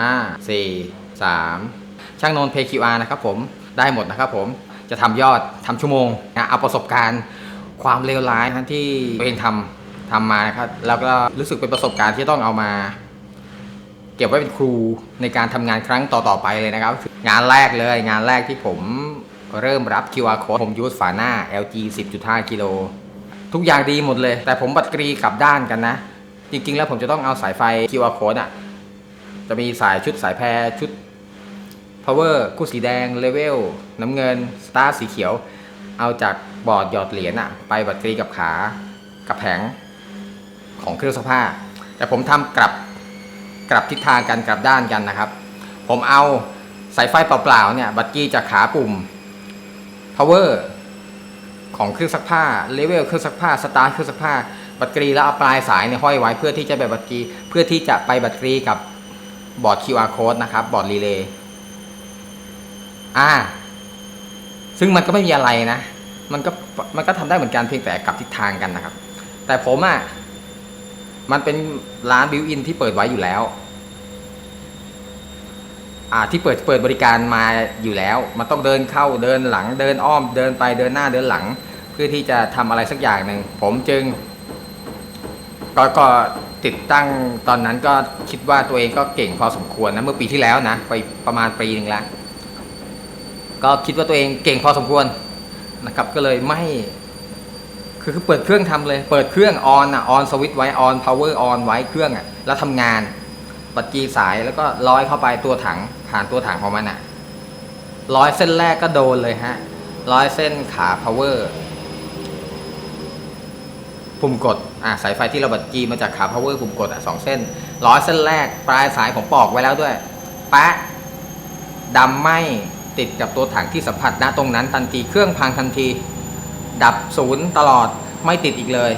ห้าสี่สามช่างนนท์ PQR นะครับผมได้หมดนะครับผมจะทำยอดทำชั่วโมงนะเอาประสบการณ์ความเลวร้ายนะที่ตัวเองทำทำมานะครับแล้วก็รู้สึกเป็นประสบการณ์ที่ต้องเอามา เก็บไว้เป็นครูในการทำงานครั้งต่อๆไปเลยนะครับ งานแรกเลยงานแรกที่ผมเริ่มรับ QR code ผมยูสฝาหน้า LG 10.5 กิโลทุกอย่างดีหมดเลย แต่ผมบัตรกรีกลับด้านกันนะ จริงๆ แล้วผมจะต้องเอาสายไฟ QR code อะ จะมีสายชุดสายแพรชุด power คู่สีแดง level น้ำเงิน star สีเขียว เอาจากบอร์ดหยอดเหรียญอะไปบัตรกรีกับขากับแผงของเครื่องซักผ้า แต่ผมทำกลับกลับทิศทางกันกลับด้านกันนะครับ ผมเอาสายไฟเปล่าๆเนี่ยบัตรกี้จากขาปุ่ม power ของเครื่องซักผ้า level เครื่องซักผ้า start เครื่องซักผ้า บัตรกรีแล้วเอาปลายสายเนี่ยห้อยไว้เพื่อที่จะไปบัตรกรีเพื่อที่จะไปบัตรีกับ บอร์ด QR code นะครับ บอร์ดรีเลย์อ่า ซึ่งมันก็ไม่มีอะไรนะ มันก็มันก็ทำได้เหมือนกันเพียงแต่กลับทิศทางกันนะครับ แต่ผมอะ่ะ มันเป็นร้านบิวอินที่เปิดไว้อยู่แล้ว อ่าที่เปิดเปิดบริการมาอยู่แล้ว มันต้องเดินเข้าเดินหลังเดินอ้อมเดินไปเดินหน้าเดินหลัง เพื่อที่จะทำอะไรสักอย่างหนึ่งผมจึงก็ก็ ติดตั้งตอนนั้นก็คิดว่าตัวเองก็เก่งพอสมควรนะเมื่อปีที่แล้วนะไปประมาณปีหนึ่งแล้ว ก็คิดว่าตัวเองเก่งพอสมควรนะครับ ก็เลยไม่คือเปิดเครื่องทำเลย เปิดเครื่องออนอะออนสวิตไว้ออนพาวเวอร์ออนไว้เครื่องอะแล้วทำงานปัดจีสายแล้วก็ร้อยเข้าไปตัวถังผ่านตัวถังของมันอะร้อยเส้นแรกก็โดนเลยฮะร้อยเส้นขาพาวเวอร์ ปุ่มกดอ่าสายไฟที่เราบัดจีมาจากขาพาวเวอร์ปุ่มกดอะสองเส้นร้อยเส้นแรกปลายสายผมปอกไว้แล้วด้วยแปะดำไหมติดกับตัวถังที่สัมผัสณตรงนั้นทันทีเครื่องพังทันที ดับศูนย์ตลอดไม่ติดอีกเลย